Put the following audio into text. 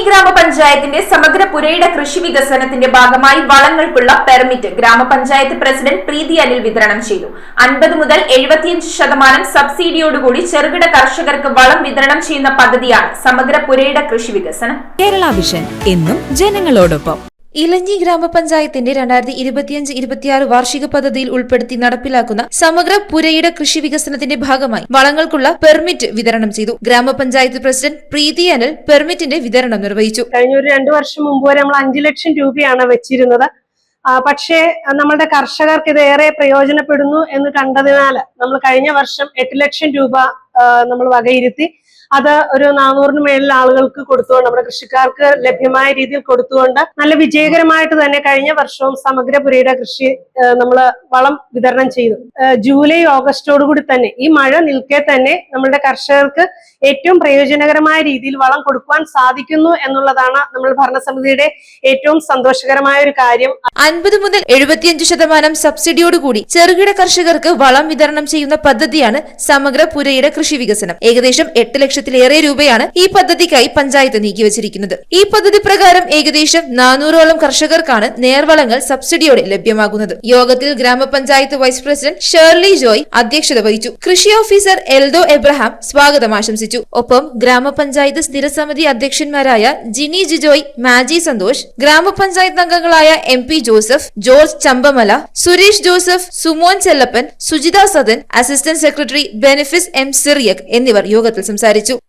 ഗ്രാമപഞ്ചായത്തിന്റെ സമഗ്ര പുരയിട കൃഷി വികസനത്തിന്റെ ഭാഗമായി വളങ്ങൾക്കുള്ള പെർമിറ്റ് ഗ്രാമപഞ്ചായത്ത് പ്രസിഡന്റ് പ്രീതി അനിൽ വിതരണം ചെയ്തു. അൻപത് മുതൽ എഴുപത്തിയഞ്ച് ശതമാനം സബ്സിഡിയോടുകൂടി ചെറുകിട കർഷകർക്ക് വളം വിതരണം ചെയ്യുന്ന പദ്ധതിയാണ് സമഗ്ര പുരയിട കൃഷി വികസനം. കേരള വിഷൻ എന്നും ജനങ്ങളോടൊപ്പം. ഇലഞ്ഞി ഗ്രാമപഞ്ചായത്തിന്റെ രണ്ടായിരത്തി ഇരുപത്തിയഞ്ച് ഇരുപത്തിയാറ് വാർഷിക പദ്ധതിയിൽ ഉൾപ്പെടുത്തി നടപ്പിലാക്കുന്ന സമഗ്ര പുരയിട കൃഷി വികസനത്തിന്റെ ഭാഗമായി വളങ്ങൾക്കുള്ള പെർമിറ്റ് വിതരണം ചെയ്തു. ഗ്രാമപഞ്ചായത്ത് പ്രസിഡന്റ് പ്രീതി അനൽ പെർമിറ്റിന്റെ വിതരണം നിർവഹിച്ചു. കഴിഞ്ഞ ഒരു രണ്ടു വർഷം മുമ്പ് വരെ നമ്മൾ അഞ്ചു ലക്ഷം രൂപയാണ് വെച്ചിരുന്നത്. പക്ഷേ നമ്മളുടെ കർഷകർക്ക് ഇത് ഏറെ പ്രയോജനപ്പെടുന്നു എന്ന് കണ്ടതിനാൽ നമ്മൾ കഴിഞ്ഞ വർഷം എട്ട് ലക്ഷം രൂപ നമ്മൾ വകയിരുത്തി. അത് ഒരു നാനൂറിന് മേളിൽ ആളുകൾക്ക് കൊടുത്തുകൊണ്ട് നമ്മുടെ കൃഷിക്കാർക്ക് ലഭ്യമായ രീതിയിൽ കൊടുത്തുകൊണ്ട് നല്ല വിജയകരമായിട്ട് തന്നെ കഴിഞ്ഞ വർഷവും സമഗ്ര പുരയുടെ കൃഷി നമ്മൾ വളം വിതരണം ചെയ്തു. ജൂലൈ ഓഗസ്റ്റോടു കൂടി തന്നെ ഈ മഴ നിൽക്കെ തന്നെ നമ്മളുടെ കർഷകർക്ക് ഏറ്റവും പ്രയോജനകരമായ രീതിയിൽ വളം കൊടുക്കുവാൻ സാധിക്കുന്നു എന്നുള്ളതാണ് നമ്മൾ ഭരണസമിതിയുടെ ഏറ്റവും സന്തോഷകരമായ ഒരു കാര്യം. അൻപത് മുതൽ എഴുപത്തിയഞ്ച് ശതമാനം സബ്സിഡിയോടുകൂടി ചെറുകിട കർഷകർക്ക് വളം വിതരണം ചെയ്യുന്ന പദ്ധതിയാണ് സമഗ്ര പുരയുടെ കൃഷി വികസനം. ഏകദേശം എട്ട് ലക്ഷത്തിലേറെ രൂപയാണ് ഈ പദ്ധതിക്കായി പഞ്ചായത്ത് നീക്കിവച്ചിരിക്കുന്നത്. ഈ പദ്ധതി പ്രകാരം ഏകദേശം നാനൂറോളം കർഷകർക്കാണ് നേർവളങ്ങൾ സബ്സിഡിയോടെ ലഭ്യമാകുന്നത്. യോഗത്തിൽ ഗ്രാമപഞ്ചായത്ത് വൈസ് പ്രസിഡന്റ് ഷേർലി ജോയ് അധ്യക്ഷത വഹിച്ചു. കൃഷി ഓഫീസർ എൽദോ എബ്രഹാം സ്വാഗതം ആശംസിച്ചു. ഒപ്പം ഗ്രാമപഞ്ചായത്ത് സ്ഥിരസമിതി അധ്യക്ഷന്മാരായ ജിനി ജിജോയ് മാജി സന്തോഷ് ഗ്രാമപഞ്ചായത്ത് അംഗങ്ങളായ M P Joseph George Champamala Suresh Joseph Sumon Chellappan Sujitha Sadan assistant secretary ബെനിഫിസ് M Cyriac എന്നിവർ യോഗത്തിൽ സംസാരിച്ചു.